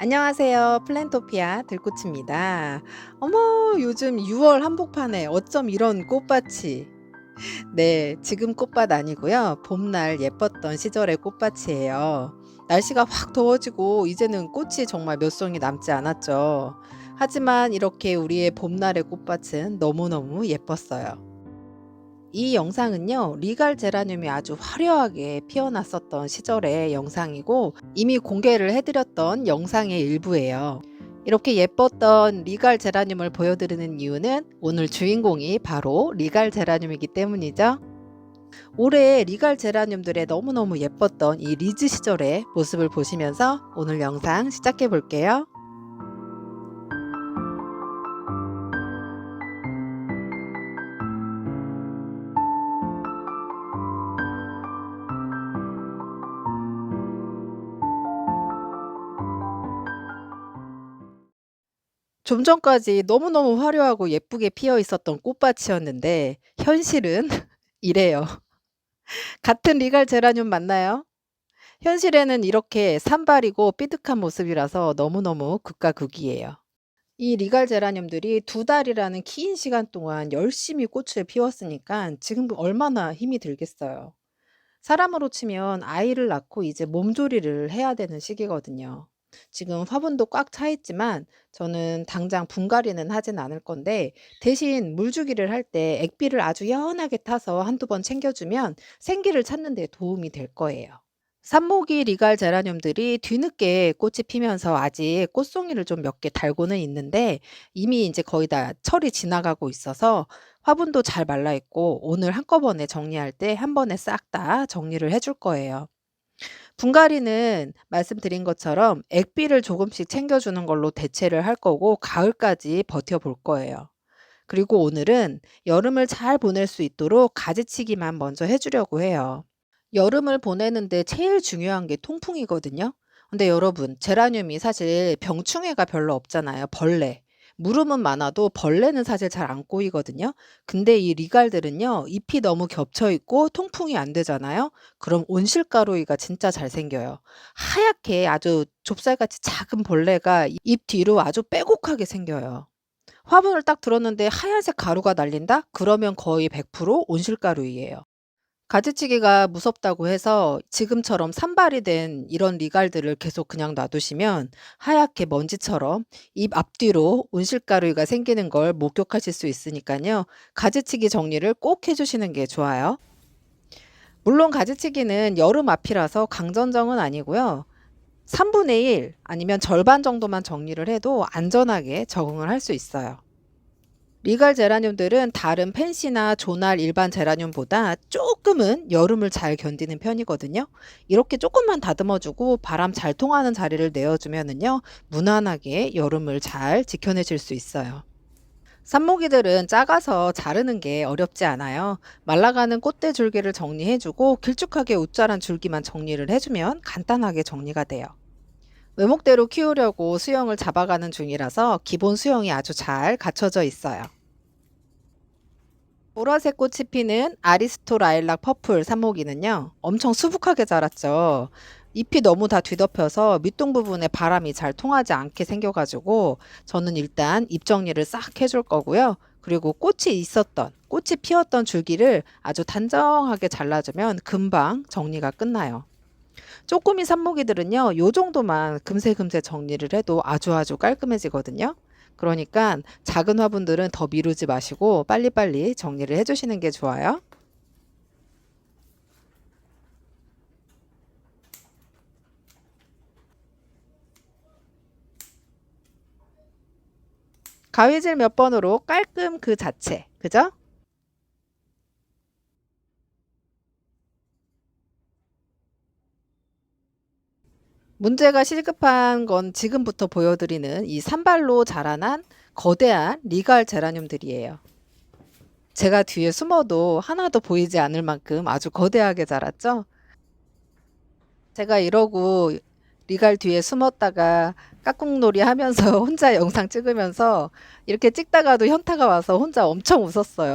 안녕하세요. 플랜토피아 들꽃입니다. 어머, 요즘 6월 한복판에 어쩜 이런 꽃밭이. 네, 지금 꽃밭 아니고요. 봄날 예뻤던 시절의 꽃밭이에요. 날씨가 확 더워지고 이제는 꽃이 정말 몇 송이 남지 않았죠. 하지만 이렇게 우리의 봄날의 꽃밭은 너무너무 예뻤어요. 이 영상은요, 리갈 제라늄이 아주 화려하게 피어났었던 시절의 영상이고, 이미 공개를 해드렸던 영상의 일부예요. 이렇게 예뻤던 리갈 제라늄을 보여드리는 이유는 오늘 주인공이 바로 리갈 제라늄이기 때문이죠. 올해 리갈 제라늄들의 너무너무 예뻤던 이 리즈 시절의 모습을 보시면서 오늘 영상 시작해 볼게요. 좀 전까지 너무너무 화려하고 예쁘게 피어 있었던 꽃밭이었는데 현실은 이래요. 같은 리갈 제라늄 맞나요? 현실에는 이렇게 산발이고 삐득한 모습이라서 너무너무 극과 극이에요. 이 리갈 제라늄들이 두 달이라는 긴 시간 동안 열심히 꽃을 피웠으니까 지금 얼마나 힘이 들겠어요. 사람으로 치면 아이를 낳고 이제 몸조리를 해야 되는 시기거든요. 지금 화분도 꽉 차 있지만 저는 당장 분갈이는 하진 않을 건데 대신 물주기를 할 때 액비를 아주 연하게 타서 한두 번 챙겨주면 생기를 찾는 데 도움이 될 거예요. 산모기 리갈 제라늄들이 뒤늦게 꽃이 피면서 아직 꽃송이를 좀 몇 개 달고는 있는데 이미 이제 거의 다 철이 지나가고 있어서 화분도 잘 말라 있고 오늘 한꺼번에 정리할 때 한 번에 싹 다 정리를 해줄 거예요. 분갈이는 말씀드린 것처럼 액비를 조금씩 챙겨주는 걸로 대체를 할 거고 가을까지 버텨볼 거예요. 그리고 오늘은 여름을 잘 보낼 수 있도록 가지치기만 먼저 해주려고 해요. 여름을 보내는데 제일 중요한 게 통풍이거든요. 근데 여러분, 제라늄이 사실 병충해가 별로 없잖아요. 벌레. 무름은 많아도 벌레는 사실 잘 안 꼬이거든요. 근데 이 리갈들은요, 잎이 너무 겹쳐 있고 통풍이 안 되잖아요. 그럼 온실가루이가 진짜 잘 생겨요. 하얗게 아주 좁쌀같이 작은 벌레가 잎 뒤로 아주 빼곡하게 생겨요. 화분을 딱 들었는데 하얀색 가루가 날린다? 그러면 거의 100% 온실가루이에요. 가지치기가 무섭다고 해서 지금처럼 산발이 된 이런 리갈들을 계속 그냥 놔두시면 하얗게 먼지처럼 잎 앞뒤로 온실가루가 생기는 걸 목격하실 수 있으니까요. 가지치기 정리를 꼭 해주시는 게 좋아요. 물론 가지치기는 여름 앞이라서 강전정은 아니고요. 3분의 1 아니면 절반 정도만 정리를 해도 안전하게 적응을 할 수 있어요. 리갈 제라늄들은 다른 펜시나 조날 일반 제라늄보다 조금은 여름을 잘 견디는 편이거든요. 이렇게 조금만 다듬어주고 바람 잘 통하는 자리를 내어주면은요, 무난하게 여름을 잘 지켜내실 수 있어요. 산모기들은 작아서 자르는 게 어렵지 않아요. 말라가는 꽃대 줄기를 정리해주고 길쭉하게 웃자란 줄기만 정리를 해주면 간단하게 정리가 돼요. 외목대로 키우려고 수영을 잡아가는 중이라서 기본 수영이 아주 잘 갖춰져 있어요. 보라색 꽃이 피는 아리스토 라일락 퍼플 산모기는요, 엄청 수북하게 자랐죠. 잎이 너무 다 뒤덮여서 밑동 부분에 바람이 잘 통하지 않게 생겨가지고 저는 일단 잎 정리를 싹 해줄 거고요. 그리고 꽃이 있었던, 꽃이 피었던 줄기를 아주 단정하게 잘라주면 금방 정리가 끝나요. 쪼꼬미 산모기들은요, 요 정도만 금세금세 정리를 해도 아주 아주 깔끔해지거든요. 그러니까 작은 화분들은 더 미루지 마시고 빨리빨리 정리를 해주시는 게 좋아요. 가위질 몇 번으로 깔끔 그 자체. 그죠? 문제가 시급한 건 지금부터 보여드리는 이 산발로 자라난 거대한 리갈 제라늄들이에요. 제가 뒤에 숨어도 하나도 보이지 않을 만큼 아주 거대하게 자랐죠? 제가 이러고 리갈 뒤에 숨었다가 깍꿍놀이 하면서 혼자 영상 찍으면서 이렇게 찍다가도 현타가 와서 혼자 엄청 웃었어요.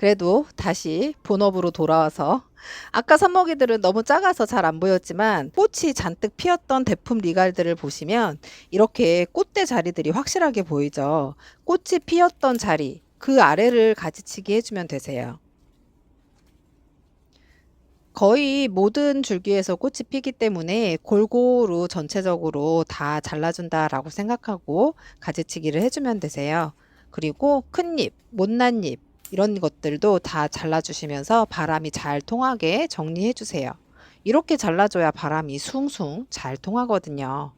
그래도 다시 본업으로 돌아와서 아까 삽목이들은 너무 작아서 잘 안 보였지만 꽃이 잔뜩 피었던 대품 리갈들을 보시면 이렇게 꽃대 자리들이 확실하게 보이죠. 꽃이 피었던 자리, 그 아래를 가지치기 해주면 되세요. 거의 모든 줄기에서 꽃이 피기 때문에 골고루 전체적으로 다 잘라준다라고 생각하고 가지치기를 해주면 되세요. 그리고 큰 잎, 못난 잎 이런 것들도 다 잘라주시면서 바람이 잘 통하게 정리해 주세요. 이렇게 잘라줘야 바람이 숭숭 잘 통하거든요.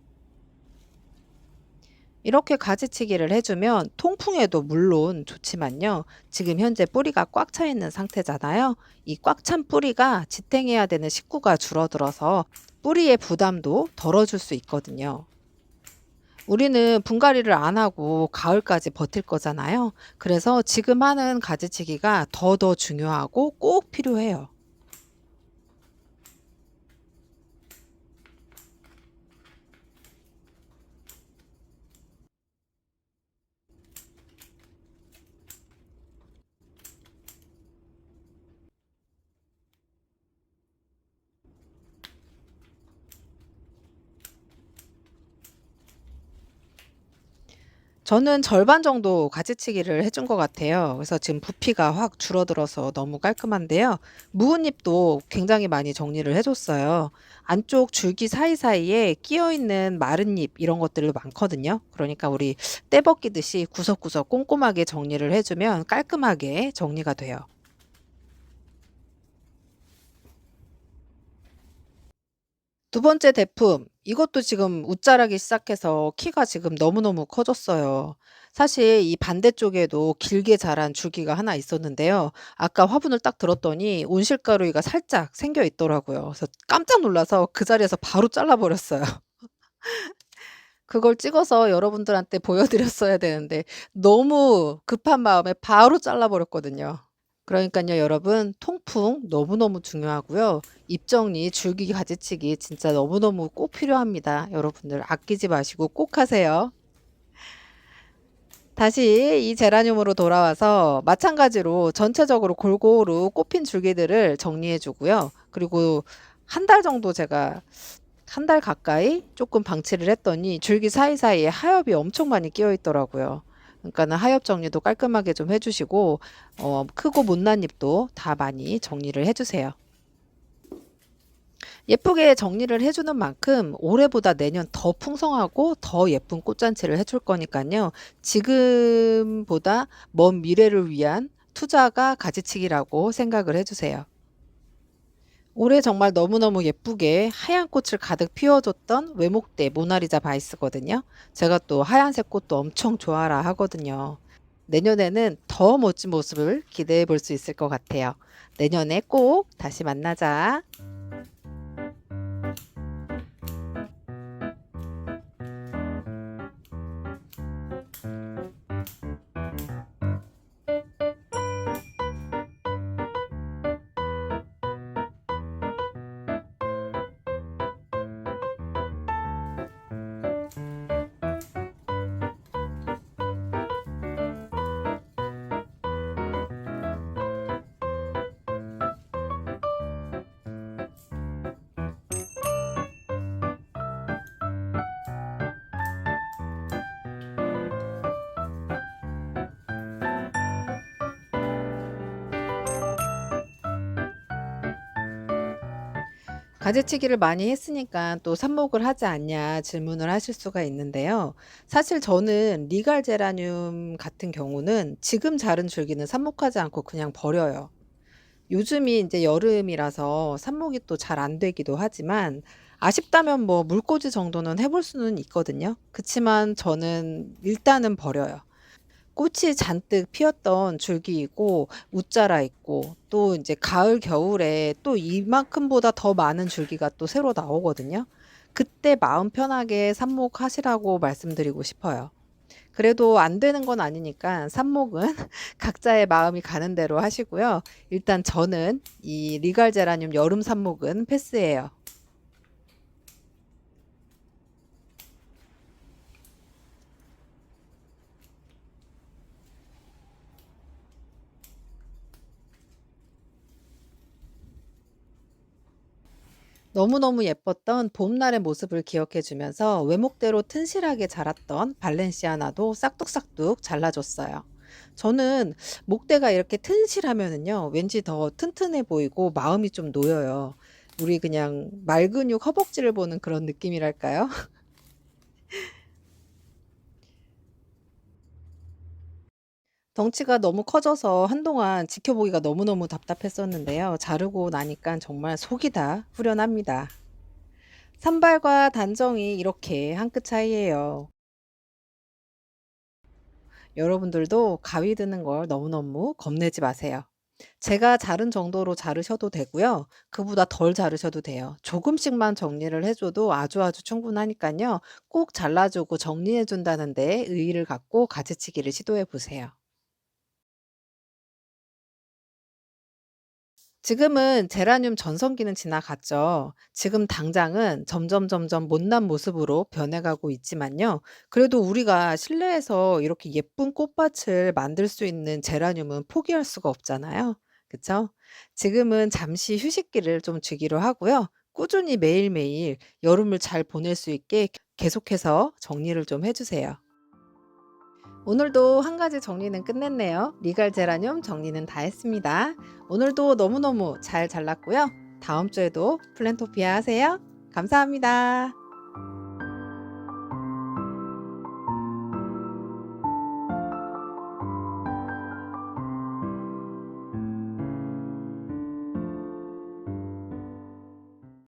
이렇게 가지치기를 해주면 통풍에도 물론 좋지만요. 지금 현재 뿌리가 꽉 차 있는 상태잖아요. 이 꽉 찬 뿌리가 지탱해야 되는 식구가 줄어들어서 뿌리의 부담도 덜어줄 수 있거든요. 우리는 분갈이를 안 하고 가을까지 버틸 거잖아요. 그래서 지금 하는 가지치기가 더더 중요하고 꼭 필요해요. 저는 절반 정도 가지치기를 해 준 것 같아요. 그래서 지금 부피가 확 줄어들어서 너무 깔끔한데요. 무은잎도 굉장히 많이 정리를 해 줬어요. 안쪽 줄기 사이사이에 끼어 있는 마른 잎 이런 것들도 많거든요. 그러니까 우리 때 벗기듯이 구석구석 꼼꼼하게 정리를 해 주면 깔끔하게 정리가 돼요. 두 번째 제품. 이것도 지금 웃자라기 시작해서 키가 지금 너무너무 커졌어요. 사실 이 반대쪽에도 길게 자란 줄기가 하나 있었는데요. 아까 화분을 딱 들었더니 온실가루가 살짝 생겨 있더라고요. 그래서 깜짝 놀라서 그 자리에서 바로 잘라 버렸어요. 그걸 찍어서 여러분들한테 보여드렸어야 되는데 너무 급한 마음에 바로 잘라 버렸거든요. 그러니깐요 여러분 통풍 너무너무 중요하고요. 잎 정리, 줄기 가지치기 진짜 너무너무 꼭 필요합니다. 여러분들 아끼지 마시고 꼭 하세요. 다시 이 제라늄으로 돌아와서 마찬가지로 전체적으로 골고루 꽃핀 줄기들을 정리해 주고요. 그리고 한 달 정도 제가 한 달 가까이 조금 방치를 했더니 줄기 사이사이에 하엽이 엄청 많이 끼어 있더라고요. 그러니까는 하엽 정리도 깔끔하게 좀 해주시고 어, 크고 못난 잎도 다 많이 정리를 해주세요. 예쁘게 정리를 해주는 만큼 올해보다 내년 더 풍성하고 더 예쁜 꽃잔치를 해줄 거니까요. 지금보다 먼 미래를 위한 투자가 가지치기라고 생각을 해주세요. 올해 정말 너무너무 예쁘게 하얀 꽃을 가득 피워줬던 외목대 모나리자 바이스거든요. 제가 또 하얀색 꽃도 엄청 좋아라 하거든요. 내년에는 더 멋진 모습을 기대해 볼 수 있을 것 같아요. 내년에 꼭 다시 만나자. 가지치기를 많이 했으니까 또 삽목을 하지 않냐 질문을 하실 수가 있는데요. 사실 저는 리갈 제라늄 같은 경우는 지금 자른 줄기는 삽목하지 않고 그냥 버려요. 요즘이 이제 여름이라서 삽목이 또 잘 안 되기도 하지만 아쉽다면 뭐 물꽂이 정도는 해볼 수는 있거든요. 그치만 저는 일단은 버려요. 꽃이 잔뜩 피었던 줄기이고 웃자라 있고 또 이제 가을 겨울에 또 이만큼보다 더 많은 줄기가 또 새로 나오거든요. 그때 마음 편하게 삽목하시라고 말씀드리고 싶어요. 그래도 안 되는 건 아니니까 삽목은 각자의 마음이 가는 대로 하시고요. 일단 저는 이 리갈 제라늄 여름 삽목은 패스예요. 너무너무 예뻤던 봄날의 모습을 기억해 주면서 외목대로 튼실하게 자랐던 발렌시아나도 싹둑싹둑 잘라줬어요. 저는 목대가 이렇게 튼실하면은요, 왠지 더 튼튼해 보이고 마음이 좀 놓여요. 우리 그냥 말 근육 허벅지를 보는 그런 느낌이랄까요? 덩치가 너무 커져서 한동안 지켜보기가 너무너무 답답했었는데요. 자르고 나니까 정말 속이 다 후련합니다. 산발과 단정이 이렇게 한 끗 차이예요. 여러분들도 가위 드는 걸 너무너무 겁내지 마세요. 제가 자른 정도로 자르셔도 되고요. 그보다 덜 자르셔도 돼요. 조금씩만 정리를 해줘도 아주 아주 충분하니까요. 꼭 잘라주고 정리해준다는 데 의의를 갖고 가지치기를 시도해 보세요. 지금은 제라늄 전성기는 지나갔죠. 지금 당장은 점점 점점 못난 모습으로 변해가고 있지만요. 그래도 우리가 실내에서 이렇게 예쁜 꽃밭을 만들 수 있는 제라늄은 포기할 수가 없잖아요. 그쵸? 지금은 잠시 휴식기를 좀 주기로 하고요. 꾸준히 매일매일 여름을 잘 보낼 수 있게 계속해서 정리를 좀 해주세요. 오늘도 한 가지 정리는 끝냈네요. 리갈 제라늄 정리는 다 했습니다. 오늘도 너무너무 잘 잘랐고요. 다음 주에도 플랜토피아 하세요. 감사합니다.